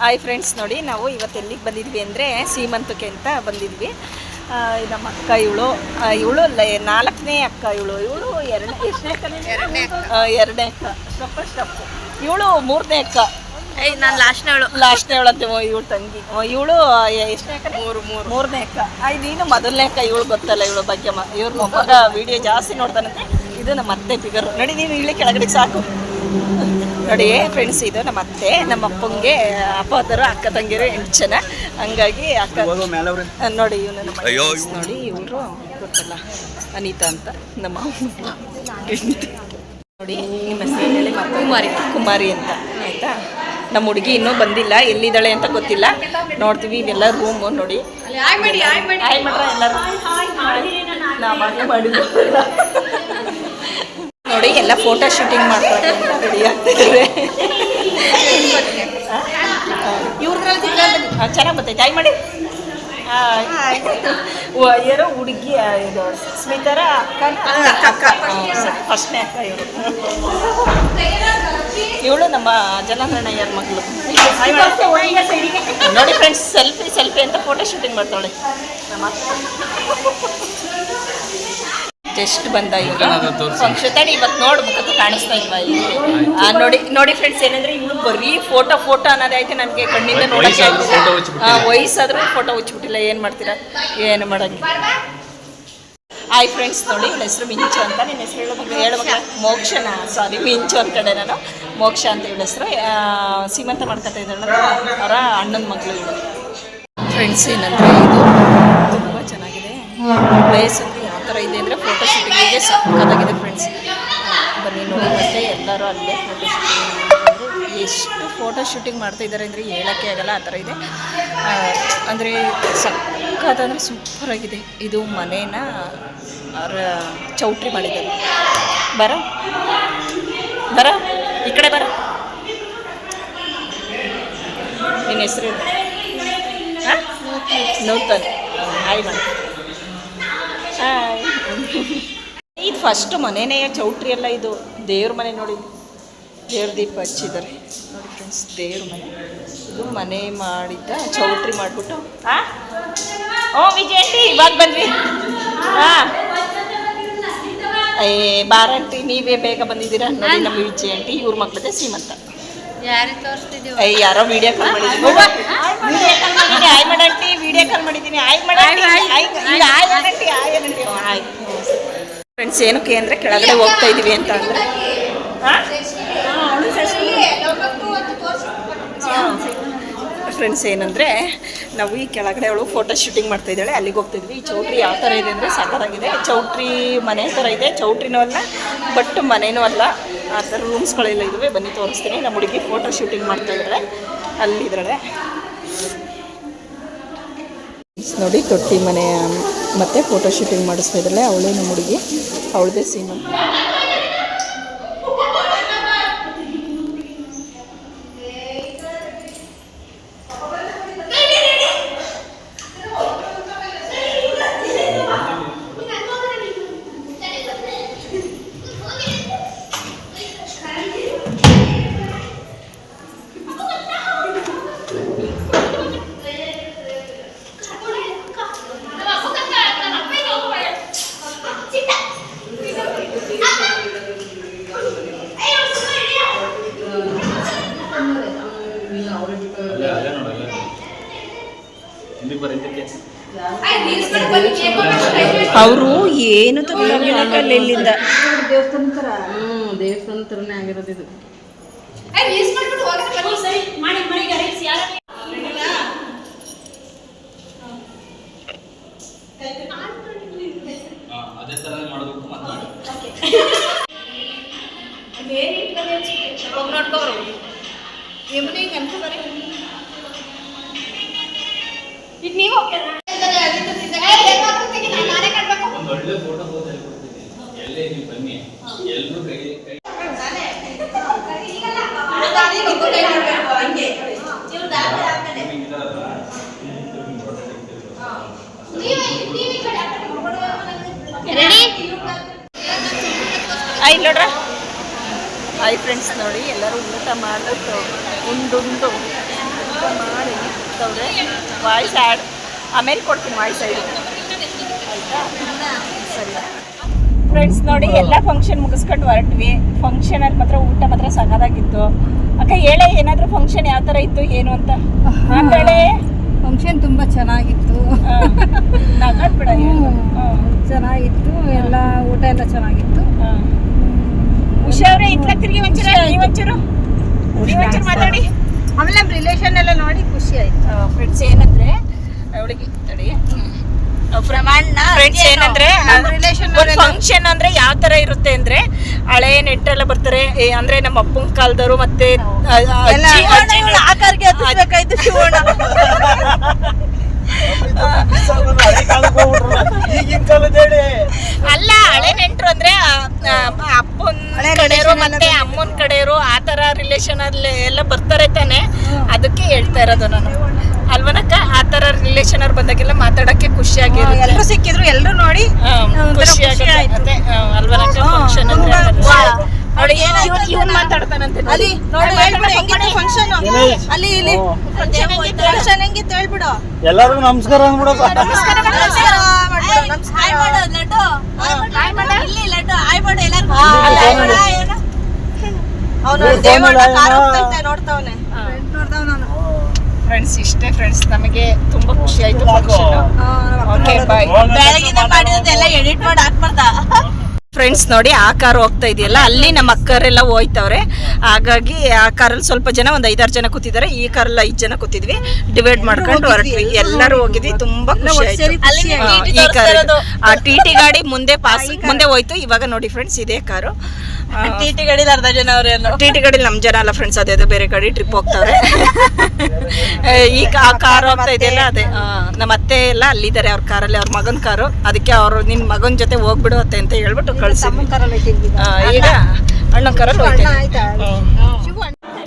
Hi friends ನೋಡಿ ನಾವು ಇವತ್ತು ಎಲ್ಲಿಗೆ ಬಂದಿದ್ವಿ ಅಂದರೆ ಸೀಮಂತಕ್ಕೆ ಅಂತ ಬಂದಿದ್ವಿ. ನಮ್ಮ ಅಕ್ಕ ಇವಳು ಇವಳು ನಾಲ್ಕನೇ ಅಕ್ಕ ಇವಳು. ಇವಳು ಎರಡನೇ ಎಷ್ಟನೇ ಅಕ್ಕ ಎರಡನೇ ಅಕ್ಕ. ಎರಡನೇ ಅಕ್ಕ. Stop stop. ಇವಳು ಮೂರನೇ ಅಕ್ಕ. ಏಯ್ ನಾನು ಲಾಸ್ಟ್ನೇವಳು ಲಾಸ್ಟ್ನೇ ಅಂತ ಇವಳು ತಂಗಿ. ಇವಳು ಎಷ್ಟನೇ ಅಕ್ಕ ಮೂರು ಮೂರು. ಮೂರನೇ ಅಕ್ಕ. ಆಯ್ ನೀನು ಮೊದಲನೇ ಅಕ್ಕ ಇವಳು ಗೊತ್ತಲ್ಲ ಇವಳು ಬಗ್ಗೆ ಇವ್ರ ಮೊಮ್ಮಗ ವಿಡಿಯೋ ಜಾಸ್ತಿ ನೋಡ್ತಾನಂತೆ. ಇದು ನಮ್ಮ ಅತ್ತೆ ಫಿಗರ್ ನೋಡಿ ನೀನು ಇಳಿ ಕೆಳಗಡೆ ಸಾಕು. ನೋಡಿ ಫ್ರೆಂಡ್ಸ್ ಇದು ನಮ್ಮ ಅತ್ತೆ ನಮ್ಮ ಅಪ್ಪಂಗೆ ಅಪ್ಪ ತರೋ ಅಕ್ಕ ತಂಗಿರು ಎಂಟು ಜನ. ಹಂಗಾಗಿ ಅಕ್ಕ ನೋಡಿ ಇವನು ನಮ್ಮ ನೋಡಿ ಇವರು ಗೊತ್ತಲ್ಲ ಅನಿತಾ ಅಂತ ನಮ್ಮ. ನೋಡಿ ನಿಮ್ಮ ಹೆಸರು ಹೇಳಿ ಮತ್ತೆ ಕುಮಾರಿ ಕುಮಾರಿ ಅಂತ ಆಯ್ತಾ? ನಮ್ಮ ಹುಡುಗಿ ಇನ್ನೂ ಬಂದಿಲ್ಲ ಎಲ್ಲಿದ್ದಾಳೆ ಅಂತ ಗೊತ್ತಿಲ್ಲ. ನೋಡ್ತೀವಿ ಇವೆಲ್ಲ ರೂಮು ನೋಡಿ. ಎಲ್ಲರೂ. ಮಾಡಿದ್ವಿ ನೋಡಿ ಎಲ್ಲ ಫೋಟೋ ಶೂಟಿಂಗ್ ಮಾಡ್ತಾರೆ ರೆಡಿ ಆಗ್ತಿದ್ದಾರೆ. ಚೆನ್ನಾಗಿ ಬರ್ತೈತೆ. ಹಾಯ್ ಮಾಡಿ ಯಾರೋ ಹುಡುಗಿ ಇದು ಸ್ಮಿತರ ಅಕ್ಕ ಅಕ್ಕ. ಫಸ್ಟ್ನೇ ಅಕ್ಕ ಇವರು. ಇವಳು ನಮ್ಮ ಜನಾರ್ದನಯ್ಯರ ಮಗಳು. ನೋಡಿ ಫ್ರೆಂಡ್ಸ್ ಸೆಲ್ಫಿ ಸೆಲ್ಫಿ ಅಂತ ಫೋಟೋ ಶೂಟಿಂಗ್ ಮಾಡ್ತಾಳೆ ನಮ್ಮ ಜಸ್ಟ್ ಬಂದ ಈಗ. ಫಂಕ್ಷನ್ ತಡಿ ಇವತ್ತು ನೋಡ್ಬೇಕು ಮುಖದ ಕಾಣಿಸ್ತಾ ಇಲ್ವಾ ಇಲ್ಲಿ? ಆ, ನೋಡಿ ನೋಡಿ ಫ್ರೆಂಡ್ಸ್ ಏನಂದ್ರೆ ಇವಳು ಬರೀ ಫೋಟೋ ಫೋಟೋ ಅನ್ನೋದೈತೆ ನನಗೆ ಕಣ್ಣಿಂದ ನೋಡಕ್ಕೆ ವಯಸ್ಸಾದ್ರೂ ಫೋಟೋ ಹುಚ್ಚಿಬಿಟ್ಟಿಲ್ಲ ಏನು ಮಾಡ್ತೀರಾ? ಏನು ಮಾಡಂಗಿಲ್ಲ. ಹಾಯ್ ಫ್ರೆಂಡ್ಸ್ ನೋಡಿ ನನ್ನ ಹೆಸರು ಮಿಂಚು ಅಂತ. ನಿನ್ನ ಹೆಸರು ಹೇಳಬೇಕು ಹೇಳ್ಬೇಕು ಮೋಕ್ಷನ? ಸಾರಿ ಮಿಂಚು ಅಂತ ಕಡೆ ನಾನು. ಮೋಕ್ಷ ಅಂತ ಇವಳ ಹೆಸರು. ಸೀಮಂತ ಮಾಡ್ಕೊತಾ ಇದ್ದಾಳೆ ಅವರ ಅಣ್ಣನ ಮಗಳು ಫ್ರೆಂಡ್ಸ್ ಏನಂದರೆ ಇದು ತುಂಬ ಚೆನ್ನಾಗಿದೆ. ಪ್ಲೇಸ್ ಥರ ಇದೆ ಅಂದರೆ ಫೋಟೋ ಶೂಟಿಂಗಿಗೆ ಸಕ್ಕತ್ತಾಗಿದೆ ಫ್ರೆಂಡ್ಸ್ ಬನ್ನಿ ನೋಡಿ ಮತ್ತೆ ಎಲ್ಲರೂ ಅಲ್ಲೇ ಫೋಟೋ ಶೂಟಿಂಗ್ ಎಷ್ಟು ಫೋಟೋ ಶೂಟಿಂಗ್ ಮಾಡ್ತಾ ಇದ್ದಾರೆ ಅಂದರೆ ಹೇಳೋಕ್ಕೆ ಆಗಲ್ಲ, ಆ ಥರ ಇದೆ. ಅಂದರೆ ಸಕ್ಕತ್ತಂದರೆ ಸೂಪರಾಗಿದೆ ಇದು ಮನೇನ ಚೌಟ್ರಿ ಮಾಡಿದ್ದಾರೆ. ಬರ? ಬರ? ಈ ಕಡೆ ಬರ. ನಿನ್ನ ಹೆಸರು ನೂತನ್ ಹಾಯ್ ಮಾಡಿ. ಇದು ಫಸ್ಟ್ ಮನೆನೇ ಚೌಟ್ರಿ ಎಲ್ಲ ಇದು ದೇವ್ರ ಮನೆ ನೋಡಿ ದೇವ್ರ ದೀಪ ಹಚ್ಚಿದ್ದಾರೆ ನೋಡಿ ಫ್ರೆಂಡ್ಸ್ ದೇವ್ರ ಮನೆ ಇದು ಮನೆ ಮಾಡಿದ್ದ ಚೌಟ್ರಿ ಮಾಡಿಬಿಟ್ಟು ಹಾಂ ಓ ವಿಜಯಂಟಿ ಇವಾಗ ಬಂದ್ವಿ ಹಾಂ ಏ ಬಾರಂಟಿ ನೀವೇ ಬೇಗ ಬಂದಿದ್ದೀರಾ ನೋಡಿ ನಮ್ಮ ವಿಜಯಂಟಿ ಇವ್ರ ಯಾರಿಗೆ ತೋರಿಸ್ತಿದ್ದೀವಿ ಏಯ್ ಯಾರೋ ವಿಡಿಯೋ ಕಾಲ್ ಮಾಡಿದ್ದೀನಿ ವಿಡಿಯೋ ಕಾಲ್ ಮಾಡಿದ್ದೀನಿ ಆಯ್ ಮಾಡಂಟಿ ವಿಡಿಯೋ ಕಾಲ್ ಮಾಡಿದ್ದೀನಿ ಆಯ್ ಮಾಡಿ ಆಯ್ ಆಯ್ ಆಯ್ ಫ್ರೆಂಡ್ಸ್ ಏನಕ್ಕೆ ಅಂದರೆ ಕೆಳಗಡೆ ಹೋಗ್ತಾ ಇದೀವಿ ಅಂತ ಅಂದರೆ? ಫ್ರೆಂಡ್ಸ್ ಏನಂದರೆ ನಾವು ಈ ಕೆಳಗಡೆ ಅವಳು ಫೋಟೋ ಶೂಟಿಂಗ್ ಮಾಡ್ತಾ ಇದ್ದಾಳೆ. ಅಲ್ಲಿಗೆ ಹೋಗ್ತಿದ್ವಿ ಈ ಚೌಟ್ರಿ ಯಾವ ಥರ ಇದೆ ಅಂದರೆ ಸಕ್ಕತ್ತಾಗಿದೆ ಚೌಟ್ರಿ ಮನೆ ಥರ ಇದೆ. ಚೌಟ್ರಿನೂ ಅಲ್ಲ ಬಟ್ ಮನೆಯೂ ಅಲ್ಲ. ಆ ಥರ ರೂಮ್ಸ್ಗಳೆಲ್ಲ ಇದ್ದಾವೆ ಬನ್ನಿ ತೋರಿಸ್ತೀನಿ. ನಮ್ಮ ಹುಡುಗಿ ಫೋಟೋ ಶೂಟಿಂಗ್ ಮಾಡ್ತಾ ಇದ್ದಾಳೆ ಅಲ್ಲಿದ್ದಾಳೆ. ನೋಡಿ ತೊಟ್ಟಿ ಮನೆ ಮತ್ತೆ ಫೋಟೋ ಶೂಟಿಂಗ್ ಮಾಡಿಸ್ತಾ ಇದ್ದಾಳೆ ಅವಳೇ ನಮ್ಮ ಹುಡುಗಿ. ಅವಳದೇ ಸೀಮಾ ಅವರು ಏನು ತಗೊಂಡೋಗಿಲ್ಲ ಇಲ್ಲಿಂದ ಹ್ಮ್ ದೇವಸ್ಥಾನ ಥರನೇ ಆಗಿರೋದು ಇದು. ಅದೇ ಥರ ಮಾಡಬೇಕು ಮಾತಾಡಿ ಈಗ ನೀವು ಒಂದು ಒಳ್ಳೆ ಫೋಟೋ ಕೊಡ್ತೀನಿ ಎಲ್ಲೇ ನೀವು ಬನ್ನಿ ಎಲ್ಲರೂ ಕೈ ಕೈ ನಿಮ್ಗೆ ಇದಾರಲ್ಲ, ಆಯ್ ನೋಡ್ರ ಹಾಯ್ ಫ್ರೆಂಡ್ಸ್ ನೋಡಿ ಎಲ್ಲರೂ ಊಟ ಮಾಡಿಬಿಟ್ಟು ಉಂಡುಂಡು ಊಟ ಮಾಡಿ ಕೂತವ್ರೆ ವಾಯ್ಸ್ ಆ್ಯಡ್ ಆಮೇಲೆ ಕೊಡ್ತೀನಿ ವಾಯ್ಸ್ ಆ್ಯಡ್ ಆಯಿತಾ? ಸರಿ. ಫ್ರೆಂಡ್ಸ್ ನೋಡಿ ಎಲ್ಲ ಫಂಕ್ಷನ್ ಮುಗಿಸ್ಕೊಂಡು ಹೊರಟ್ವಿ. ಫಂಕ್ಷನಲ್ಲಿ ಮಾತ್ರ ಊಟ ಮಾತ್ರ ಸಗದಾಗಿತ್ತು ಅಕ್ಕ ಹೇಳೆ ಏನಾದರೂ ಫಂಕ್ಷನ್ ಯಾವ ಥರ ಇತ್ತು ಏನು ಅಂತ? ಮಾತಾಡೆ ಫಂಕ್ಷನ್ ತುಂಬ ಚೆನ್ನಾಗಿತ್ತು. ಹೇಳು. ಚೆನ್ನಾಗಿತ್ತು. ಎಲ್ಲ ಊಟ ಎಲ್ಲ ಚೆನ್ನಾಗಿತ್ತು. ನೀವಂಚೂರು ನೀವಂಚೂರು ಮಾತಾಡಿ. ಆಮೇಲೆ ನಮ್ಮ ರಿಲೇಷನ್ ಎಲ್ಲ ನೋಡಿ ಖುಷಿ ಆಯ್ತು. ಫ್ರೆಂಡ್ಸ್ ಏನಂದ್ರೆ ಅವಳಿಗೆ ತಡಿ ಫ್ರೆಂಡ್ಸ್ ಏನಂದ್ರೆ ಫಂಕ್ಷನ್ ಅಂದ್ರೆ ಯಾವ ತರ ಇರುತ್ತೆ ಅಂದ್ರೆ ಹಳೆ ನೆಂಟರೆಲ್ಲ ಬರ್ತಾರೆ. ಏ, ಅಂದ್ರೆ ನಮ್ಮ ಅಪ್ಪನ ಕಾಲದವರು ಮತ್ತೆ ಅಲ್ಲ ಹಳೆ ನೆಂಟರು ಅಂದ್ರೆ ಮತ್ತೆ ಅಮ್ಮನ ಕಡೆಯವರು ಆ ತರ ರಿಲೇಶನ್ ಅಲ್ಲಿ ಎಲ್ಲ ಬರ್ತಾರೆ ತಾನೆ. ಅದಕ್ಕೆ ಹೇಳ್ತಾ ಇರೋದು ನಾನು. ಅಲ್ವನಕ್ಕ? ಆ ತರ ರಿಲೇಶನ್ ಅವ್ರು ಬಂದಾಗೆಲ್ಲ ಮಾತಾಡಕ್ಕೆ ಖುಷಿಯಾಗಿರುತ್ತೆ ಎಲ್ಲರೂ ಸಿಕ್ಕಿದ್ರು ಎಲ್ಲರೂ ನೋಡಿ ಖುಷಿಯಾಗುತ್ತೆ ಅಲ್ವನಕ್ಕ ಫಂಕ್ಷನ್ ಅಂದ್ರೆ. ನೋಡಿ ಇವ್ನ್- ಇವ್ನ್ ಮಾತಾಡ್ತಾನಂತೆ ಅಲ್ಲಿ ನೋಡಿ. ಹೇಳ್ಬಿಡು ಹೆಂಗಿತ್ತು ಫಂಕ್ಷನ್ ಅಲ್ಲಿ ಇಲ್ಲಿ ಫಂಕ್ಷನ್ ಹೆಂಗಿತ್ತು? ಹೇಳ್ಬಿಡು. ಎಲ್ಲರಿಗೂ ನಮಸ್ಕಾರ ಅಂದ್ಬಿಡಪ್ಪ. ನಮಸ್ಕಾರ ಮಾಡ್ಬಿಡು, ನಾನು ಫ್ರೆಂಡ್ಸ್ ಇಷ್ಟೇ ಫ್ರೆಂಡ್ಸ್ ನಮಗೆ ತುಂಬಾ ಖುಷಿ ಆಯ್ತು ಓಕೆ ಬಾಯ್ ಬೆಳಗಿನ ಮಾಡಿರೋದೆಲ್ಲ ಎಡಿಟ್ ಮಾಡಿ ಹಾಕ್ಬಾರ್ದ? ಫ್ರೆಂಡ್ಸ್ ನೋಡಿ ಆ ಕಾರ್ ಹೋಗ್ತಾ ಇದೆಯಲ್ಲ ಅಲ್ಲಿ ನಮ್ಮ ಅಕ್ಕರೆಲ್ಲ ಹೋಯ್ತವ್ರೆ. ಹಾಗಾಗಿ ಆ ಕಾರಲ್ಲಿ ಸ್ವಲ್ಪ ಜನ ಒಂದು ಐದಾರು ಜನ ಕೂತಿದ್ದಾರೆ. ಈ ಕಾರಲ್ಲಿ ಐದು ಜನ ಕೂತಿದ್ವಿ. ಡಿವೈಡ್ ಮಾಡ್ಕೊಂಡು ಹೊರಟ್ವಿ. ಎಲ್ಲರೂ ಹೋಗಿದ್ವಿ. ತುಂಬಾ ಖುಷಿ ಆಯ್ತು. ಈ ಕಾರ್ ಆ ಟಿ ಟಿ ಗಾಡಿ ಮುಂದೆ ಪಾಸ್ ಮುಂದೆ ಹೋಯ್ತು. ಇವಾಗ ನೋಡಿ ಫ್ರೆಂಡ್ಸ್ ಇದೇ ಕಾರು. ಟಿ ಟಿ ಗಾಡಿಲಿ ಅರ್ಧ ಜನ ಅವ್ರೇನು? ಟಿ ಟಿ ಗಾಡಿ ನಮ್ಮ ಜನ ಅಲ್ಲ ಫ್ರೆಂಡ್ಸ್ ಅದೇ ಬೇರೆ ಕಡೆ ಟ್ರಿಪ್ ಹೋಗ್ತಾರೆ ಈ ಕಾರ್ ಹೋಗ್ತಾ ಇದೆಯಲ್ಲ ಅದೇ. ನಮ್ಮ ಅತ್ತೆ ಎಲ್ಲ ಅಲ್ಲಿದ್ದಾರೆ ಅವ್ರ ಕಾರಲ್ಲಿ ಅವ್ರ ಮಗನ ಕಾರು. ಅದಕ್ಕೆ ಅವರು ನಿನ್ನ ಮಗನ ಜೊತೆ ಹೋಗ್ಬಿಡು ಅತ್ತೆ ಅಂತ ಹೇಳ್ಬಿಟ್ಟು ಕಳ್ಸಿದ್ವಿ. ಆ, ಈಗ ಅಣ್ಣನ ಕಾರಲ್ಲಿ ಹೋಗ್ತಾ ಆಯ್ತಾ? ಹ್ಮ್.